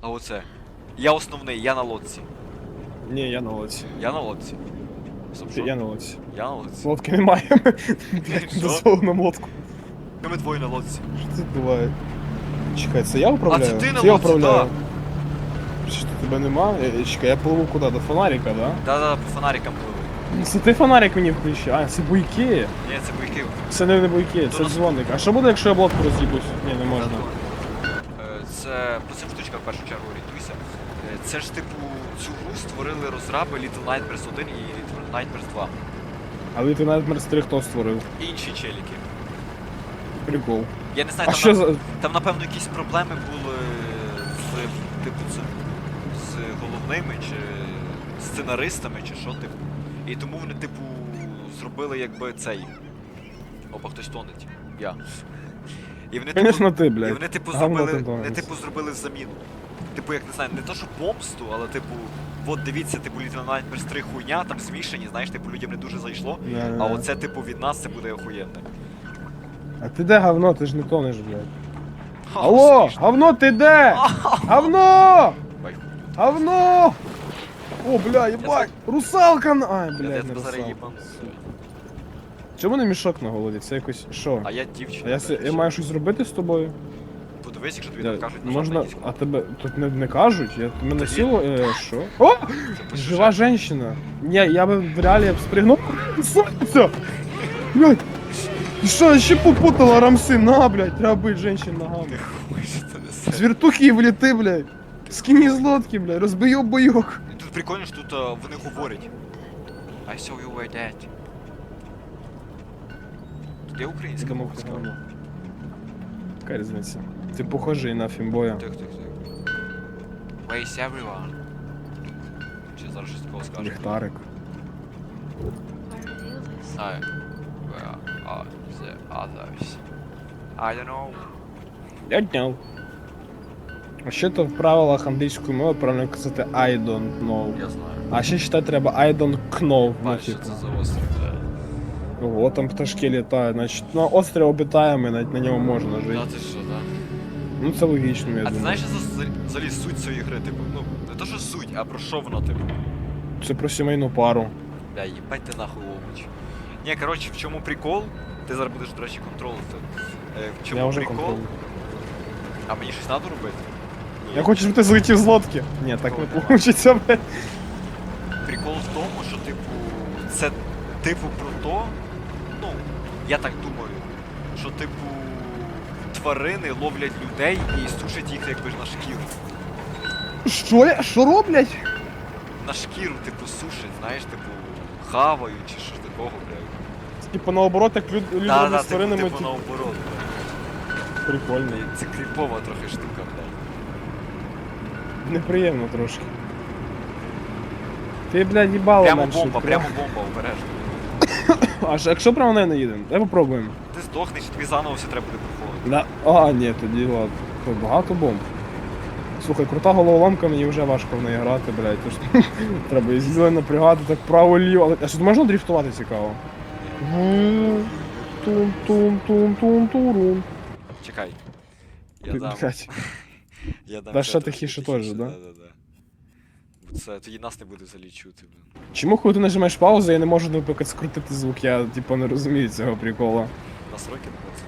А оце. Я основний, я на лодці. Ні, я на лодці. Я на лодці. Стоп, Ти, що? я на лодці. Я на лодці. Лодки немає. Що? дозволено лодку. Ми двоє на лодці. Що це буває? Чекай, це я управляю? А це ти на я лодці, управляю. Що тебе нема? Е, Чекай, я пливу куди? До фонарика, да? Да-да, по фонарикам пливи. Ну, Це ти фонарик мені включив. А, це буйки. Ні, це бойки. Це не, не буйки, це дзвоник. А що буде, якщо я блок роз'їбусь? Ні, не можна. Це по цим штучкам в першу чергу орієнтуйся. Е, Це ж типу цю гру створили розраби Little Nightmares 1 і Little Nightmares 2. А Little Nightmares 3 хто створив? Інші челіки. Прикол. Я не знаю, А там, що на- за... там напевно якісь проблеми були з типу цим, з головними чи сценаристами, чи що типу. І тому вони, типу, зробили якби цей. Опа, хтось тонеть. Я. І вони, типу, Конечно ти, І вони типу зробили. Вони типу зробили заміну. Типу, як не знаю, не то що помсту, але типу, от дивіться, типу Little Nightmares 3 хуйня, там змішані, знаєш, типу людям не дуже зайшло. Да-да-да. А оце, типу, від нас це буде охуєнне. А ти де говно? Ти ж не тонеш, блядь. Ха, Алло, смішно. говно, ти де? Говно! Бай, хуй. Говно! О, бля, ебать! Русалка на... Ай, Я блядь, не тебе зараз русалка. Чому не мішок на голові? Це якось... Що? А я дівчина. А я, се- я маю щось зробити з тобою? Подивись, якщо тобі там кажуть, нажав Можна... диск. А тебе тут не, не кажуть? Я мене Тоді- сіло... Е, що? О! Це Жива що- женщина. Ні, я би в реалі б спригнув. Сонце! Блядь! Ти що, ще попутала рамси? На, блядь, треба бити женщин ногами. Ти хуй, що це несе. З вертухи вліти, блядь. Скині з лодки, блядь, розбию бойок. Тут прикольно, що тут а, вони говорять. I saw you were dead. Є українська мова говно. Яка різниця? Ти похожий на фімбоя. Тих, тих, тих. Is everyone? Чи зараз щось такого скаже? Ліхтарик. I, where are the others? I don't know. Я дняв. А ще то в правилах англійської мови правильно казати I don't know. Я знаю. А ще читати треба I don't know. Ну, Бачиш, що типу. це за острів, блядь. Ого, там пташки літають, значить, ну острів обітаємо, на, на ньому можна жити. Та ти що, да? Ну це логічно, я А ти думаю. знаєш, що за взагалі суть цієї гри, типу, ну, не то що суть, а про що воно, типу. Це про сімейну пару. Бля, їбать ти нахуй овоч. Ні, коротше, в чому прикол? Ти зараз будеш, до речі, контролити. Е, в чому Я вже прикол? контролюю. А мені щось треба робити? Ні. Я хочу, щоб ти злетів з лодки. Ні, так не получиться, блядь. Прикол в тому, що, типу, це типу про то, я так думаю, що, типу, тварини ловлять людей і сушать їх якби ж на шкіру. Що я? Що роблять? На шкіру, типу, сушать, знаєш, типу, хавають чи що такого, блядь. Типу наоборот, як люд, люди Да, роблять да, з типу, тваринами, типу, типу, наоборот, блядь. прикольно. І Це кріпова трохи штука, блядь. Неприємно трошки. Ти, блядь, їбало Прямо бомба, прямо бомба, обережно. А ж, якщо прямо на не їдемо, давай попробуємо. Ти здохнеш, тобі заново все треба буде проходити. Да. А, ні, тоді ладно. Багато бомб. Слухай, крута головоломка, мені вже важко в неї грати, блядь. Тож треба і зліва напрягати, так право-ліво. А що можна дрифтувати цікаво? Тум-тум-тум-тум-турум. Чекай. Я дам. Я дам Да трошки тихіше теж, да? Да, да, да. Це тоді нас не буде взагалі чути, блін. Чому коли ти нажимаєш паузу, я не можу, наприклад, скрутити звук, я типу не розумію цього прикола. Настройки не це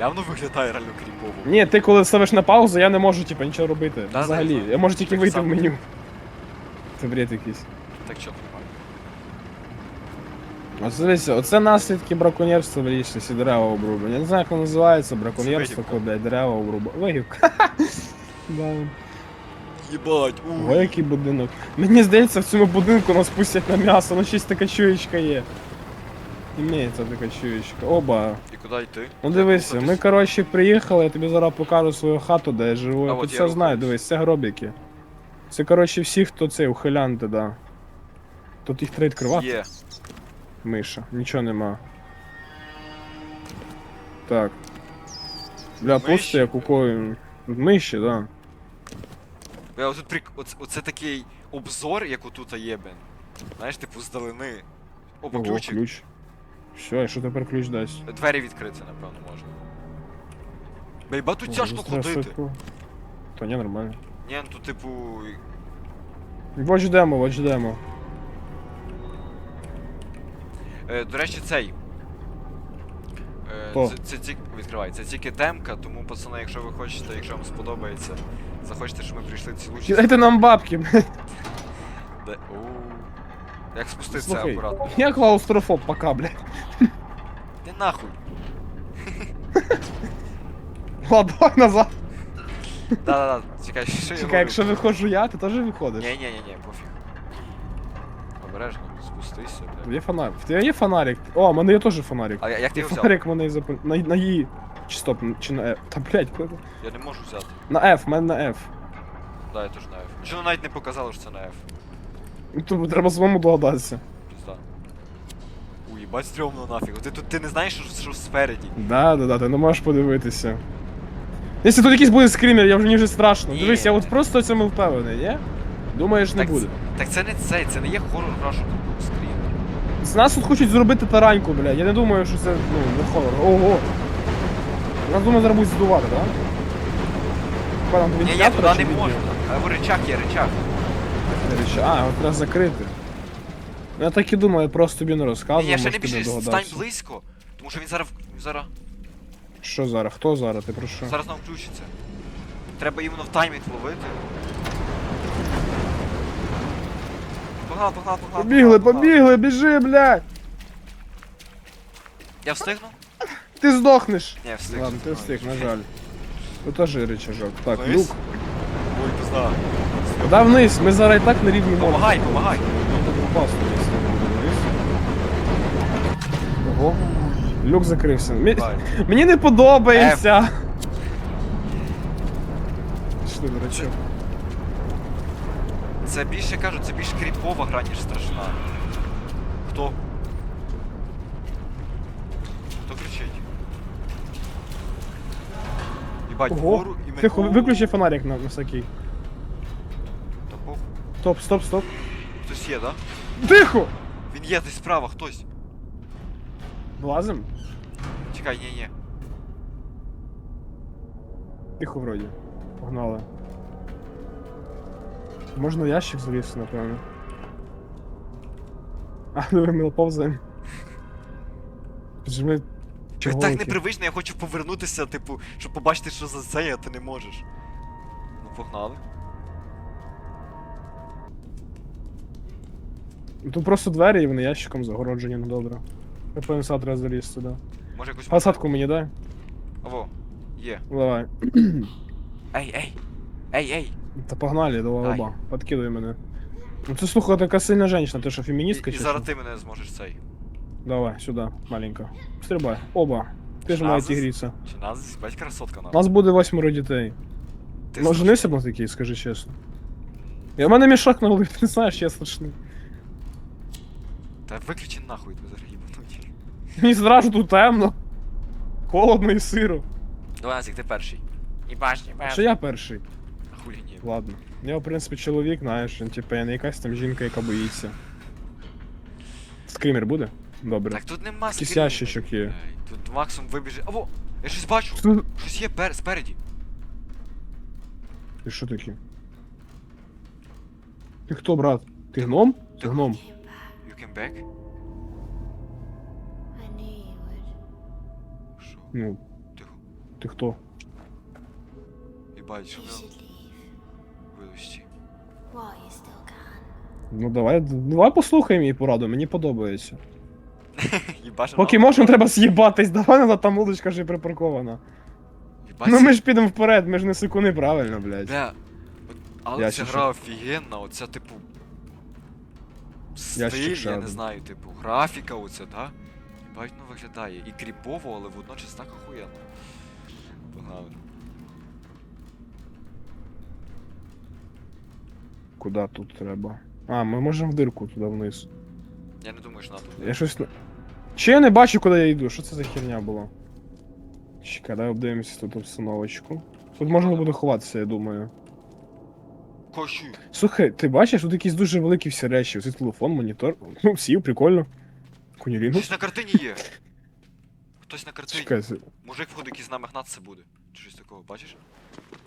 Явно виглядає реально кріпово. Ні, ти коли ставиш на паузу, я не можу, типу, нічого робити. Да, Взагалі. да, да. Я можу тільки Так вийти в само. меню. Це бред якийсь. Так що нормально. Ось дивіться, оце наслідки браконьєрства в річності дерева обрубання. Я не знаю, як воно називається, браконьєрство, вигівка. коли, блядь, дерева обрубання. Вигівка. Да. Єбать, Ого, який будинок. Мені здається, в цьому будинку нас пустять на м'ясо, ну щось така чуєчка є. Імеється така чуєчка. Оба. І куди йти? Ну дивися, ми коротше приїхали, я тобі зараз покажу свою хату, де я живу. А Я от тут я все знаю, рухаюсь. дивись, це гробіки. Це коротше всі, хто це, ухилянти, да. Тут їх треба відкривати. Є. Миша, нічого нема. Так. Бля, Миші? пусто як у кої. Миші, да. Бля, отут прик... Оце, оце такий обзор, як отут є, блін. Знаєш, типу, здалини. Опа, Ого, ключик. ключ. Все, і що тепер ключ дасть? Двері відкрити, напевно, можна. Бейба тут тяжко ходити. швидко. Та ні, нормально. Ні, ну тут, типу. Watch demo, watch demo. Е, до речі, цей. Е, це, це тільки. Відкривай, це тільки демка, тому, пацани, якщо ви хочете, якщо вам сподобається, захочете, щоб ми прийшли цілу частину. Дайте нам бабки, блядь. Де... Оу. Як спустити це Слухай, акуратно? я клаустрофоб пока, блядь. Ти нахуй. Ладно, давай назад. Да-да-да, чекай, що я Чекай, якщо виходжу я, ти теж виходиш. Ні, ні, ні, ні, пофіг. Обережно, спустися, блядь. Є фонарик. В тебе є фонарик? О, в мене є теж фонарик. А я- як ти Є його взяв? фонарик в мене є запал... на, на І. Чи стоп, чи на F. Та блядь, куди? Я не можу взяти. На F, в мене на F. Да, я теж на F. Чому навіть не показало, що це на F? Ну, Тобі треба самому догадатися. Пізда. Уй, їбать стрьомно нафіг. Ти тут ти не знаєш, що, що спереді. Да, да, да, ти не можеш подивитися. Якщо тут якийсь буде скример, я вже мені вже страшно. Ні. Дивись, я от просто в цьому впевнений, ні? Думаєш, не Так буде. Так це не цей, це не є хорор гра, що тут був скрін. З нас тут хочуть зробити тараньку, бля. Я не думаю, що це, ну, не хорор. Ого. Думаю, зараз будуть здувати, так? Да? Там Ні, ні, вентилятора туди чи не можна. відео? А речах є. Речі- А, от треба закрити. Я так і думаю, я просто тобі не Ні, розказую, я ще може не ти біжи, стань догадався. близько. Тому що він зараз. він зараз. Що зараз? Хто зараз? Ти про що? Зараз нам включиться. Треба іменно в таймінг ловити. Погнали, погнали, погнали. Побігли, погнали, погнали. побігли, біжи, блядь! Я встигну? Ти здохнеш! Ні, встиг. Ладно, ти встиг. на жаль. Тут теж речажок. Так, Вниз? люк. Ой, пизда. Куда вниз? Ми зараз і так на рівні моря. Помагай, помагай. Ну, так опасно, якщо. Ого. Люк закрився. Мі- Давай. Мені не подобається. Пішли, дурачок. Це більше кажу, це більш кріпова гра, ніж страшна. Хто Їбать, Ого. вгору і ми. Тихо, О, виключи фонарик на, на всякий. Та похуй. Стоп, стоп, стоп. Хтось є, да? Тихо! Він є десь справа, хтось. Влазим? Чекай, ні, ні. Тихо вроді. Погнали. Можна в ящик залізти, напевно. А, диви, ми повзаємо. Піджми. Чого так непривично, я хочу повернутися, типу, щоб побачити, що за це, а ти не можеш. Ну, погнали. Тут просто двері і вони ящиком загороджені, ну добре. Я повинен сад треба залізти, да. Може якусь. Посадку мені дай. Аво, є. Давай. Ей, ей! Ей, ей! Та погнали, давай оба. Подкидуй мене. Ну це слухай, така сильна жінка, ти що, феміністка і чи зараз що? ти мене зможеш цей. Давай, сюди, маленька. Стрибай. Оба. Ти ж моя тігріця. Чи нас бать красотка У нас буде восьмеро дітей. Ти Ну, женився б на такий, скажи чесно. І у мене мішок на голові, ти не знаєш, я страшний. Та виключи нахуй тебе зараз їбануті. Мені зразу тут темно. Холодно і сиро. Давай, Назік, ти перший. Їбаш, А їбаш. що я перший? А хулі ні. Ладно. Я, в принципі, чоловік, знаєш, він, типу, я не якась там жінка, яка боїться. Скример буде? Добре. Так тут нема Якийсь скрінів, ящичок є. Тут максимум вибіже. Аво! Я щось бачу! Ти Щось є пер... спереді. ти що таке? Ти хто, брат? Ти гном? Ти гном. You came back? I knew you would. Що? Ну, Тихо. ти хто? Їбать, що You ми should leave вивести. while you still can. Ну давай, давай послухай мій пораду, мені подобається. Поки можемо, треба з'їбатись, давай назад там удочка вже припаркована. Їбать, Ну ми ж підемо вперед, ми ж не секунди правильно, блядь. Бля, от- але ця ще гра офігенна, оця типу. Ще Стиль, ще я не один. знаю, типу, графіка оця, да? Їбать, ну виглядає. І кріпово, але водночас так охуєнно. Погнали. Куда тут треба? А, ми можемо в дирку туди вниз. Я не думаю, що надо. Я щось не. Чи я не бачу, куди я йду? Що це за херня була? Чекай, дай обдивимося тут обстановочку. Тут можна буде ховатися, я думаю. Кощу. Слухай, ти бачиш, тут якісь дуже великі всі речі. Ось телефон, монітор. Ну, сів, прикольно. Кунілінгус. на картині є. Хтось на картині. Чекай, це- Мужик, входить, який з нами гнатися буде. Чи щось такого, бачиш?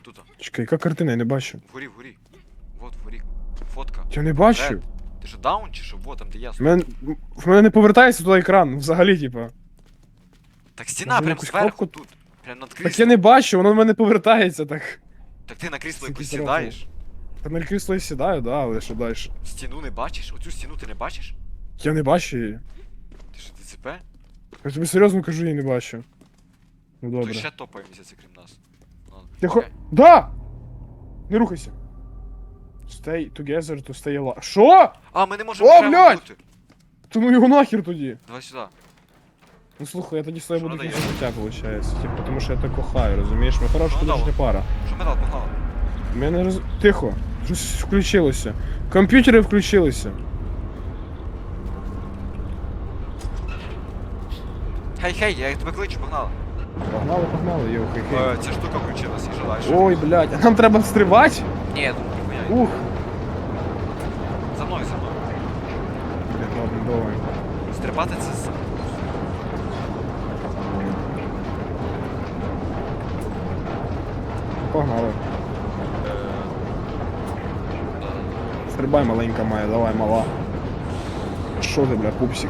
Тут, чекай, яка картина, я не бачу. вгорі, вгорі. Вот, вгорі. Фотка. Я не бачу. Ти що даун чи що? Вот, там де я. В мене, в мене не повертається туди екран, взагалі, типа. Так стіна Може, прям якусь зверху кнопку- тут. Прям над кріслом. Так я не бачу, воно в мене повертається так. Так ти на крісло Скільки якось сідаєш? Та на крісло і сідаю, да, але що далі? Стіну не бачиш? Оцю стіну ти не бачиш? Я не бачу її. Ти що, ДЦП? Я тобі серйозно кажу, я не бачу. Ну То добре. ще топає місяці, крім нас. Ладно, Тихо. чекай. Да! Не рухайся. Stay together to stay alive. Що? А, ми не можемо О, прямо блядь! бути. Та ну його нахер тоді. Давай сюди. Ну слухай, я тоді з тобою Що буду надає? кінця життя, виходить. Типу, тому що я тебе кохаю, розумієш? Ми хороша Ну, давай. пара. Що метал погнали? Ми не роз... Тихо. Щось включилося. Комп'ютери включилися. Хей, хей, я тебе кличу, погнали. Погнали, погнали, йо, хей хей. Е, Ця штука включилась і желаєш. Ой, блядь, а нам треба стрибати? Ні, ніхуя. Ух. За мною, за мною. Блядь, ладно, давай. Стрибати це з... Погнали. Стрибай, маленька моя, давай, мала. Що ти, бля, пупсик?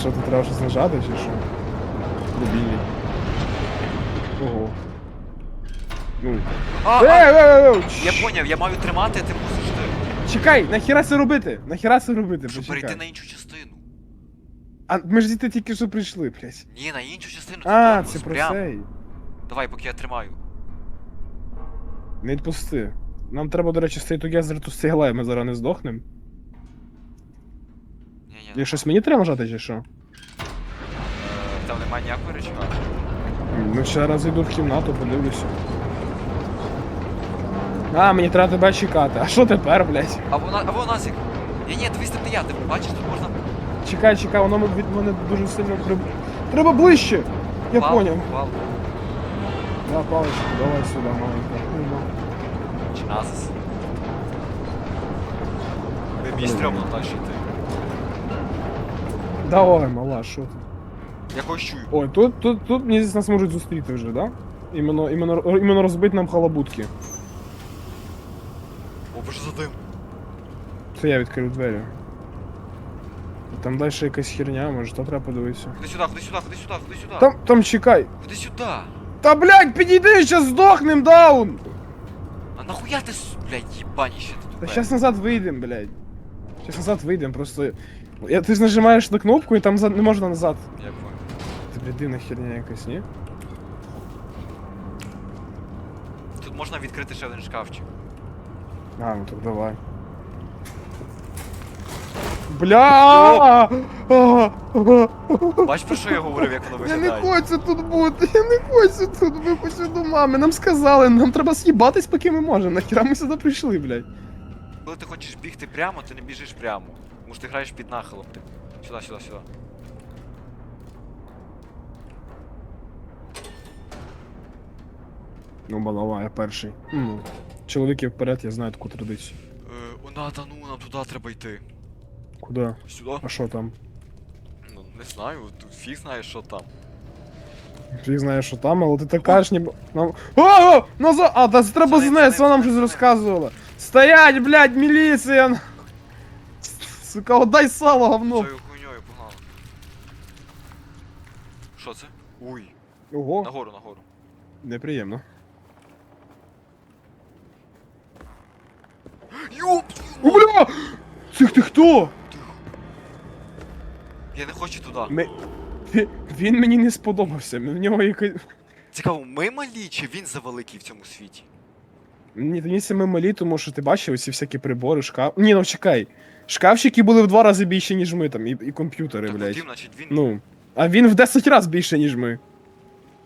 Що ти треба щось нажати чи що? Рубільник. Ого. Ну. А, Ей, а, ей, ей, ей, я чш. поняв, я маю тримати, а ти мусиш ти. Чекай, нахіра це робити? Нахіра це робити? Щоб Почекай. перейти на іншу частину. А ми ж діти тільки що прийшли, блядь. Ні, на іншу частину. А, тормоз, це про цей. Давай, поки я тримаю. Не відпусти. Нам треба, до речі, stay together to stay alive, ми зараз не здохнемо. Ні, ні. І щось мені треба нажати чи що? Е, Там немає ніякого речка. Ну ще раз йду в кімнату, подивлюся. А, мені треба тебе чекати. А що тепер, блядь? А вона, а вона сік. Ні, ні, дивись, не я, ти бачиш, тут можна. Чекай, чекай, воно від мене дуже сильно при... Треба ближче! Я Вал, поняв. Вал, Да, паличку, давай сюди, маленька. Ну, ну. чи назис. Ви стрьомно йти. Давай, мала, що ти? Я когось чую. Ой, тут, тут, тут мені здається, нас можуть зустріти вже, да? Іменно, іменно, іменно розбити нам халабутки. За дим. Це я відкрив двері. Там далі якась херня, може, то треба подивитися. Ходи сюди, ходи сюди, ходи сюди, ходи сюди. Там, там чекай. Ходи сюди. Та блядь, підійди, щас здохнем, даун! А нахуя ти, с- блядь, їбаніще ти Та тупе? щас назад вийдем, блядь. Щас назад вийдем, просто. Я, ти ж нажимаєш на кнопку і там за- не можна назад. Я понял. Це блядь, дивна херня якась, ні? Тут можна відкрити ще один шкафчик. А, ну так давай. Бля! Бач, про що я говорив, як воно Я не виглядає? хочу тут бути, я не хочу тут випустити до мами. Нам сказали, нам треба з'їбатись, поки ми можемо. Нахіра ми сюди прийшли, блядь. Коли ти хочеш бігти прямо, ти не біжиш прямо. Тому що ти граєш під нахилом. Ти. Сюди, сюди, сюди. Ну, балава, я перший. Ну, чоловіки вперед, я знаю таку традицію. Е, о, Ната, ну нам туди треба йти. Куди? Сюди? А що там? Ну, не знаю, тут фіг знає, що там. Ти знаєш, що там, але ти так кажеш, ніби... Нам... О, о, назад! А, та це треба не- знести, вона нам щось не- розказувала. Стоять, блядь, міліція! Сука, отдай сало, говно! Цією хуйньою погнали. Що це? Уй. Ого, Нагору, нагору. неприємно. О, бля! Це ти хто? Я не хочу туди. Ми... Він, мені не сподобався, в нього якась... Цікаво, ми малі чи він завеликий в цьому світі? Мені це ми малі, тому що ти бачив ці всякі прибори, шкаф. Ні, ну чекай. Шкафчики були в два рази більше, ніж ми там, і, і комп'ютери, блядь. Дім, значить він. Ну. А він в 10 разів більше, ніж ми.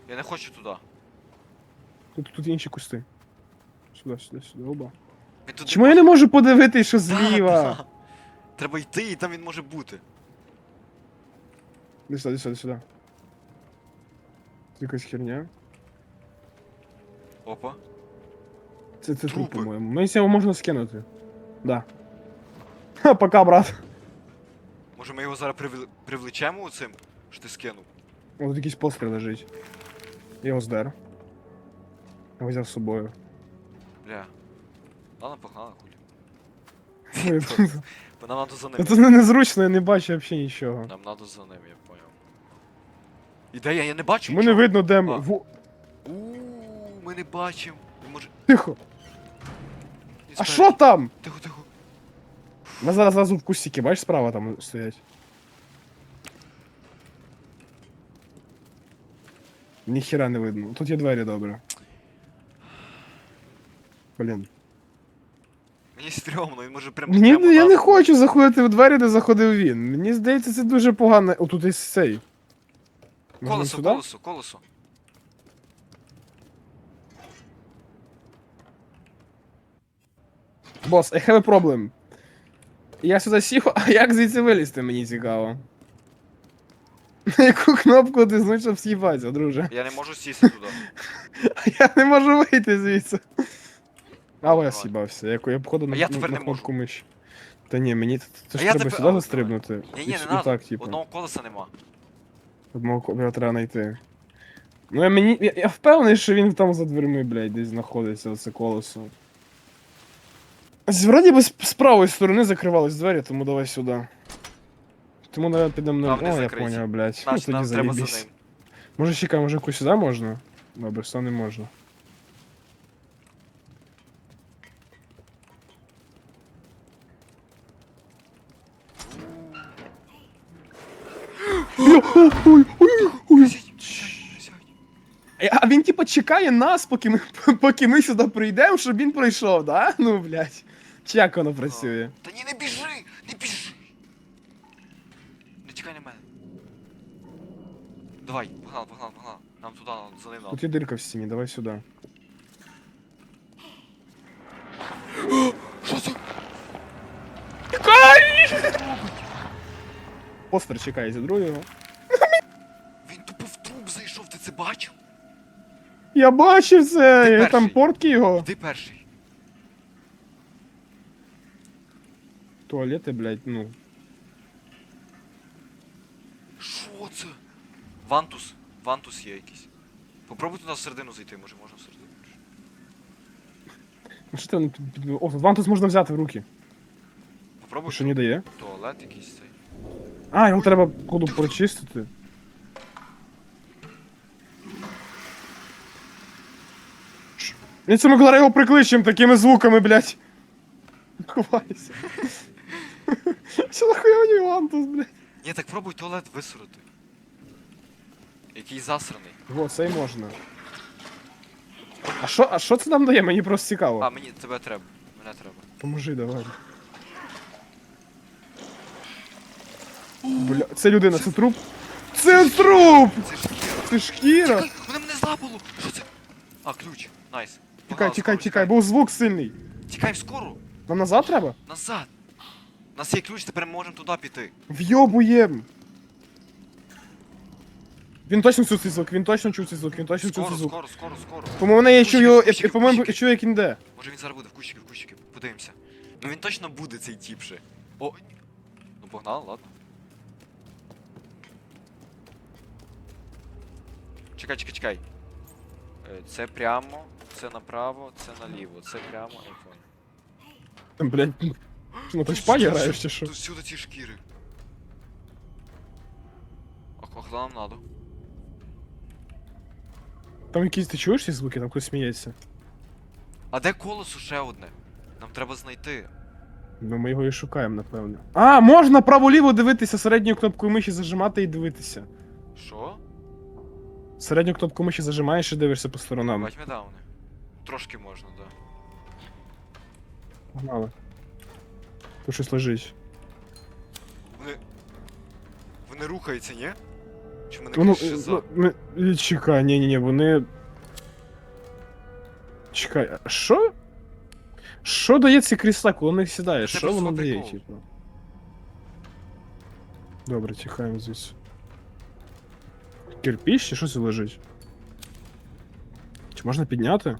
Я не хочу туди. Тут, тут інші кусти. Сюди, сюди, сюди, оба. Він тут Чому я не можу подивитись, що Да, зліва? да. Треба йти, і там він може бути. Іди сюди, іди сюди, сюди. Це якась херня. Опа. Це, це труп, Трупи. по-моєму. Ну, якщо його можна скинути. Да. Ха, пока, брат. Може ми його зараз привл... привлечемо цим Що ти скинув? О, тут якийсь постріл лежить. Я його здер. Я взяв з собою. Бля. Ладно, погнали, хулі. Бо нам надо за ним. це незручно, я не бачу взагалі нічого. Нам надо за ним, я понял. Ідея, я не бачу Чому не видно, де ми. Во- Ууу, ми не бачимо. Може. Тихо! А що там? Тихо, тихо. Ми зараз зразу в кустики, бачиш, справа там стоять. Ніхіра не видно. Тут є двері добре. Блін. Мені стрьомно, він може прям. Мені прямо я не хочу заходити в двері, де заходив він. Мені здається, це дуже погано. О, тут є. Можна Колесо, сюди? колесо, колесо. Бос, I have a problem. Я сюди сів, а як звідси вилізти, мені цікаво. На яку кнопку ти знуть, щоб з'їбатися, друже? Я не можу сісти туди. Я не можу вийти звідси. А, я Давай. Я, я походу на, я на, на не кнопку миші. Та ні, мені це ж треба тепер- сюди застрибнути. Ні, ні, не надо. так, типу. Одного колеса нема. Одного ко- його треба знайти. Ну я мені. Я, я впевнений, що він там за дверми, блядь, десь знаходиться, оце колесо. Вроді би з, з правої сторони закривались двері, тому давай сюди. Тому давай підемо на. О, я поняв, блядь. Ну Значить, тоді треба за заєбісь. ним. Може чекай, може якусь сюди можна? Добре, сюди не можна. Ой, ой, ой. Е, А він типа чекає нас, поки ми, поки ми сюди прийдемо, щоб він пройшов, да? Ну, блядь. Чи як воно працює? Та ні, не біжи! Не біжи! Не тікай на мене. Давай, погнали, погнали, погнали. Нам туди, за ним. Тут є дирка в стіні, давай сюди. Що це? Постер чекає за другого. Я бачив це! Я Там портки його. Ти перший. Туалети, блядь, ну. Що це? Вантус. Вантус є якийсь. Попробуй туди всередину зайти, може можна всередину. Ну що ти воно під- під- О, вантус можна взяти в руки. Попробуй Що не дає? туалет якийсь цей. А, його треба коду прочистити. Він це ми зараз його прикличем такими звуками, блядь. Ховайся. Що нахуя мені вантус, блядь? Ні, так пробуй туалет висунути. Який засраний. Во, це й можна. А що, а що це нам дає? Мені просто цікаво. А, мені тебе треба. Мене треба. Поможи, давай. Бля, це людина, це труп. Це труп! Це шкіра. Це шкіра! Тікай, Мене мене злапало! Що це? А, ключ. Найс. Тікай, тікай, тікай, був звук сильний. Тікай в скору. Нам назад треба? Назад. У нас є ключ, тепер ми можемо туди піти. Вйобуєм! Він точно чув цей звук, він точно чув цей звук, він точно чув Скоро, цей звук. скоро, скоро, скоро. По-моєму, я його, я, по-моєму, я чув, як він йде. Може він зараз буде в кущики, в кущики. Подивимося. Ну він точно буде цей тіп ще. О. Ну погнали, ладно. Чекай, чекай, чекай. Е, Це прямо, це направо, це наліво, це прямо, понял. Там, блядь, що на тачпаді граєш чи що? Тут всюди ці шкіри. А куди нам надо? Там якісь, ти чуєш ці звуки, там хтось сміється. А де колесо ще одне? Нам треба знайти. Ну ми його і шукаємо, напевно. А, можна право-ліво дивитися, середньою кнопкою миші зажимати і дивитися. Що? Середню кнопку миші зажимаєш і дивишся по сторонам. Бать дауни. Трошки можна, да. Погнали. Тут щось лежить. Вони. Вони рухаються, ні? Чи мене Ну, крізь шиза? ну, ми- і чекай, ні, ні, ні, вони. Чекай, а що? Що дає ці крісла, коли на них сідаєш? Це Що просто воно дає, прикол. типу? Добре, тікаємо звідси. Кирпіч чи що це лежить? Чи можна підняти?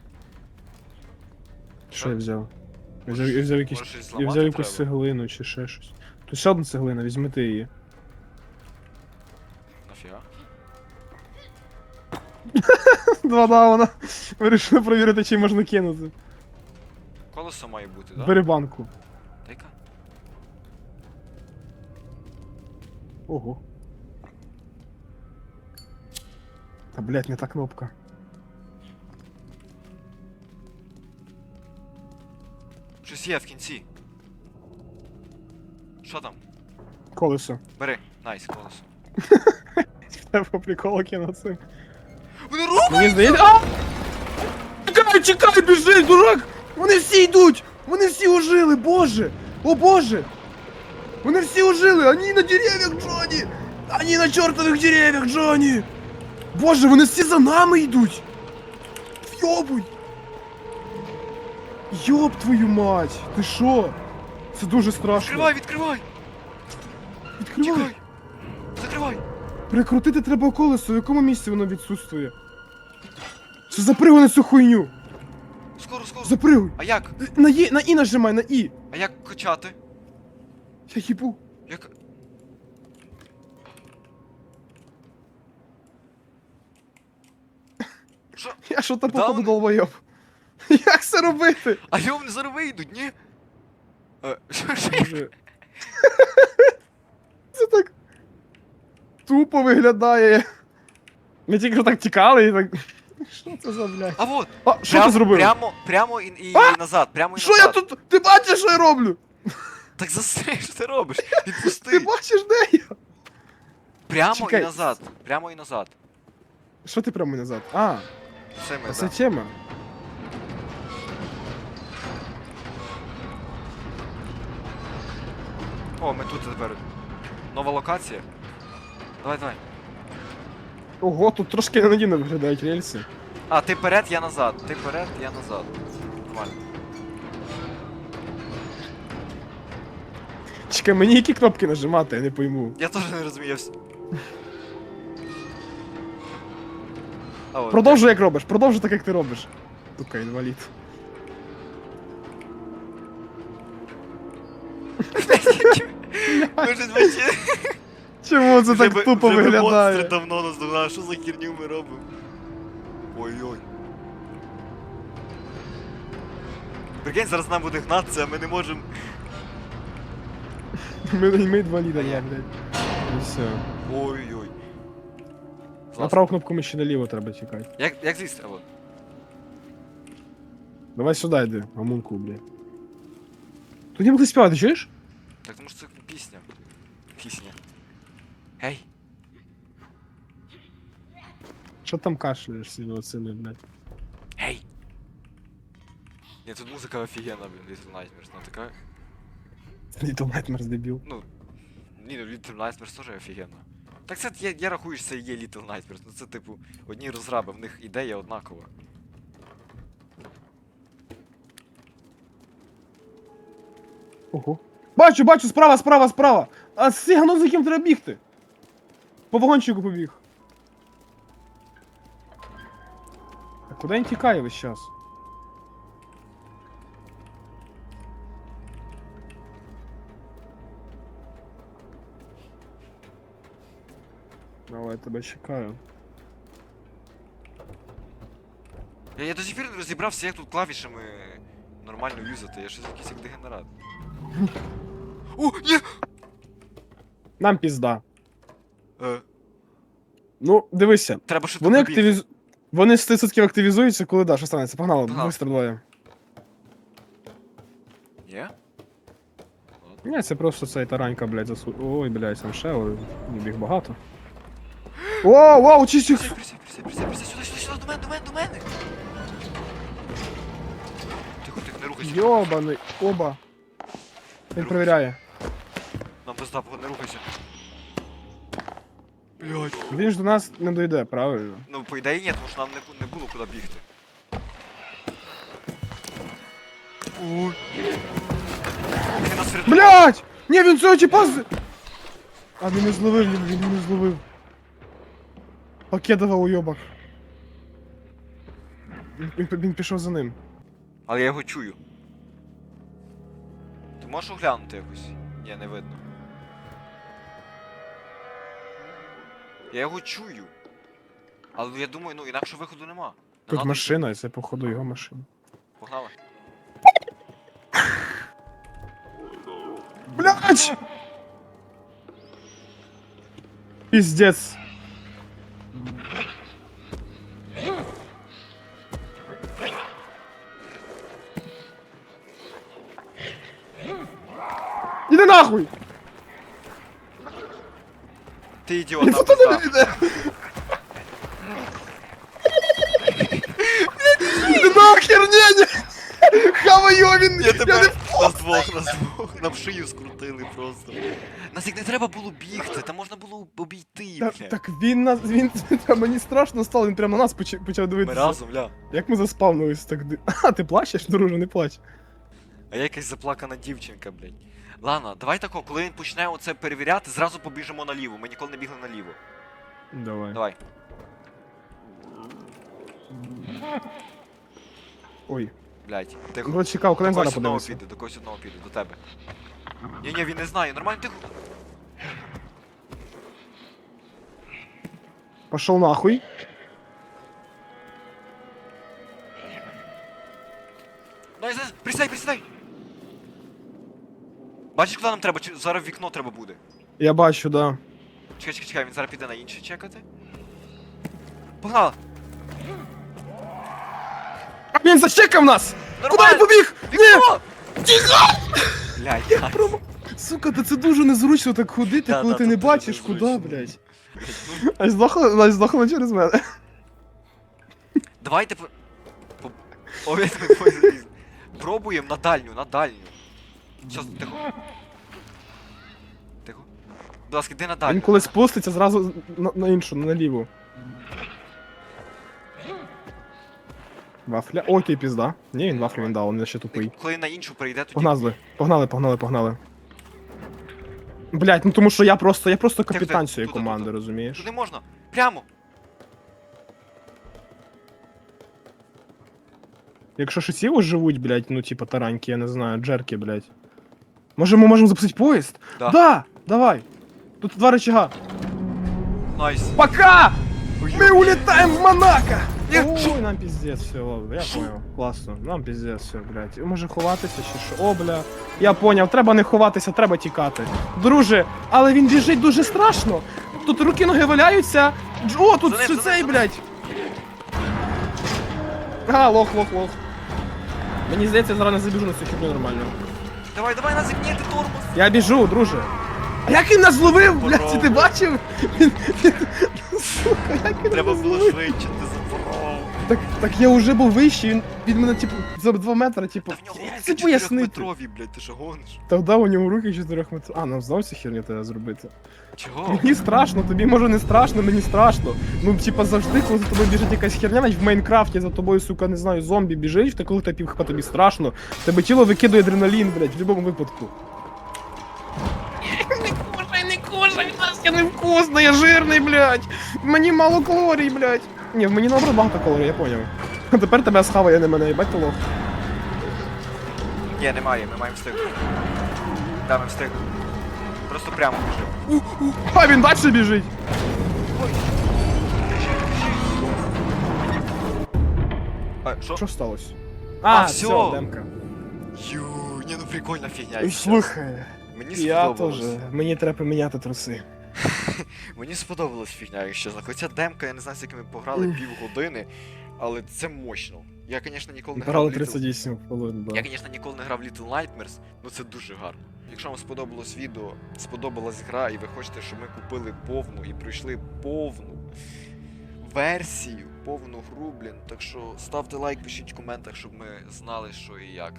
Що я взяв? Я взяв, я взяв якісь. Я взяв якусь цеглину чи ще щось. Тут ще одна цеглина, візьмите її. Нафіга? Два дауна. Вирішили провірити, чи можна кинути. Колесо має бути, да? Бери банку. Дай-ка. Ого. Та блять, не та кнопка. Щось є в кінці. Що там? Колесо. Бери, найс, колесо. Треба по приколу кинути цим. Вони рухають! Мені здається. А! Чекай, чекай, біжи, дурак! Вони всі йдуть! Вони всі ожили, боже! О боже! Вони всі ожили! Они на деревьях, Джоні! Они на чертових деревьях, Джоні! Боже, вони всі за нами йдуть! Йобуй! Йоб твою мать! Ти що? Це дуже страшно. Відкривай, відкривай! Відкривай! Тікай! Закривай! Прикрутити треба колесо, в якому місці воно відсутствує? Це запригуй на цю хуйню! Скоро, скоро! Запригуй! А як? На Є, на І нажимай, на І! А як качати? Я їбу. Як. Що? Я що там Да, походу долбойоб. Як це робити? А його вони зараз вийдуть, ні? Е, що ж? Боже. Це так тупо виглядає. Ми тільки так тікали і так. Що це за блядь? А вот! А, що ти зробив? Прямо, прямо і, і, А! і назад, прямо і Що я назад. тут? Ти бачиш, що я роблю? Так застрій, що ти робиш? Ти Відпусти! бачиш, де я? Прямо Чекай. і назад. Прямо і назад. Що ти прямо назад? А, Все ми, це да. тема. О, ми тут тепер. Нова локація. Давай, давай. Ого, тут трошки ненадійно виглядають рельси. А, ти перед, я назад. Ти перед, я назад. Нормально. Чекай, мені які кнопки нажимати, я не пойму. Я теж не розумію. я вс- А, от. Продовжуй як робиш, продовжуй так, як ти робиш. Сука, інвалід. Ми ж вообще- Чому це Вже так би- тупо вже би монстри виглядає? давно наздогнали, що за херню ми робимо? Ой-ой. Прикинь, зараз нам буде гнатися, а ми не можемо. Ми, ми інваліда, я, блядь. І все. Ой-ой. На Класно. праву кнопку ми ще наліво треба чекати. Як, як з'їсти? А, от. Давай сюди йди, гамунку, блядь. Тут не могли співати, чуєш? Так тому що це пісня. Пісня. Гей. Що там кашляєш собі оцими, блядь? Гей. Ні, тут музика офігенна, блін, Little Nightmares, ну така. Little Nightmares, дебіл. Ну. Ні, ну Little Nightmares теж офігенно. Так це я, я рахую, що це є Little Nightmares, ну це типу одні розраби, в них ідея однакова. Ого. Бачу, бачу, справа, справа, справа! А це гано за ким треба бігти? По вагончику побіг. А куди він тікає весь час? Давай, я тебе чекаю. Я, я до сих пір не розібрався, як тут клавішами нормально юзати, я щось якийсь як дегенерат. О, є! Нам пізда. Е, Ну, дивися. треба швидко Вони активіз... Вони 100% активізуються, коли да, що станеться. Погнали, Погнали. быстро двоє. Ні? Ні, це просто цей таранька, блядь, засу... Ой, блядь, там ще ой, біг багато. О, вау, чистю! Присядь, присядь, присядь, присядь, присядь, сюди, сюди, сюди, до мене, до мене, до мене! Тихо, тихо, не рухайся. Йобаний, оба. Він перевіряє. Нам пизда, погодь, не рухайся. Блядь. Він ж до нас не дойде, правильно? Ну, по ідеї ні, тому що нам не, не було куди бігти. Ой. Він нас врятував. Блять! Ні, він цього типа з... А він не зловив, він, він не зловив. Покедова уйобок. Він, він, він пішов за ним. Але я його чую. Можеш оглянути якось? Ні, не видно. Я його чую. Але я думаю, ну інакше виходу нема. Тут надо машина, і це походу його машина. Погнали. Блять! Пиздец. Ти ідіот, на не пизда. нахер, ні, ні! Хаваю, він... Я тебе не нас двох, нам шию скрутили просто. Нас як не треба було бігти, там можна було обійти, Та- бля. Так він нас, він, та мені страшно стало, він прямо на нас почав, почав Ми дивитися. разом, ля. Як ми заспавнились так ди- А, ти плачеш, друже, не плач. А я якась заплакана дівчинка, блядь. Ладно, давай тако, коли він почне оце перевіряти, зразу побіжимо наліво. Ми ніколи не бігли наліво. Давай. Давай. Ой. Блядь, тихо. Ну чекав, коли До він зараз когось одного піде, до когось одного піде, до тебе. Ні, ні, він не знає, нормально тихо. Пошел нахуй. Дай, дай, присідай, присідай. Бачиш, куди нам треба? Чи зараз в вікно треба буде. Я бачу, да. Чекай, чекай, чекай, він зараз піде на інше чекати. Погнали! А він зачекав нас! Куди Нормально! побіг? Ні! Вікно! Тихо! Блядь, я... Сука, та це дуже незручно так ходити, Да, коли да, ти це не дуже бачиш, куди, незручно. блядь. Аж здохла, аж здохла через мене. Давайте по... по... О, я тебе двоє заліз. Пробуємо на дальню, на дальню. Щас, тихо. Тихо. Будь ласка, йди на Він коли спуститься, зразу на, на іншу, наліву. Вафля. Окей, пізда. Ні, він вафлю він дав, він ще тупий. Коли на іншу перейде, тоді... Погнали, погнали, погнали, погнали. Блять, ну тому що я просто, я просто капітан цієї тут, тут, команди, тут. розумієш? Туди можна. Прямо. Якщо ще ці ось живуть, блять, ну типа тараньки, я не знаю, джерки, блять. Може ми можемо запустити поїзд? Да. Да! Давай! Тут два рычага. Найс. Пока! Мы улетаем в Монако! Ой, нам пиздец, все, ладно, я понял. Класно, нам пиздец, все, блядь. Може ховатися чи що? О, бля. Я поняв, треба не ховатися, треба тікати. Друже, але він біжить дуже страшно. Тут руки ноги валяються. Дж- О, тут За ним, ще за цей, блядь. А, лох, лох, лох. Мені здається, я зараз не забіжу на цю херню нормально. Давай, давай, назик, ні, ти тормоз. Я біжу, друже. А як він нас зловив, блядь, ти бачив? Він- він- Сука, як він Треба нас було зловив? швидше, ти запоров. Так, так я вже був вищий, він від мене, типу, за 2 метри, типу. Та в нього як руки це пояснити? метрові, блядь, ти ж гониш? Тогда у нього руки 4 метрів. А, нам знову цю херню треба зробити. Чого? Мені страшно, тобі може не страшно, мені страшно. Ну, типа, завжди, коли за тобою біжить якась херня, навіть в Майнкрафті за тобою, сука, не знаю, зомбі біжить, та коли тебе півха тобі страшно, тебе тіло викидує адреналін, блядь, в будь-якому випадку. Не кушай, не кушай, нас я невкусно, я жирний, блядь. Мені мало калорій, блядь. Ні, в мені наоборот багато калорій, я поняв. А тепер тебе схаває на мене, їбать ти лох. Ні, немає, ми маємо встигнути. Да, ми встигли. Просто прямо біжи. А він далі біжить. А, що? Що сталося? А, А, все, демка. Ю, ні, ну прикольна фігня. Якщо Слухай, Мені я сподобалось. теж. Мені треба поміняти труси. Мені сподобалась фігня, якщо чесно. Хоча демка, я не знаю, скільки ми пограли півгодини, але це мощно. Я, звісно, ніколи не Брали грав в Little... 38 хвилин, да. Я, звісно, ніколи не грав в Little Nightmares, але це дуже гарно. Якщо вам сподобалось відео, сподобалась гра, і ви хочете, щоб ми купили повну і пройшли повну версію, повну гру, блін. Так що ставте лайк, пишіть в коментах, щоб ми знали, що і як.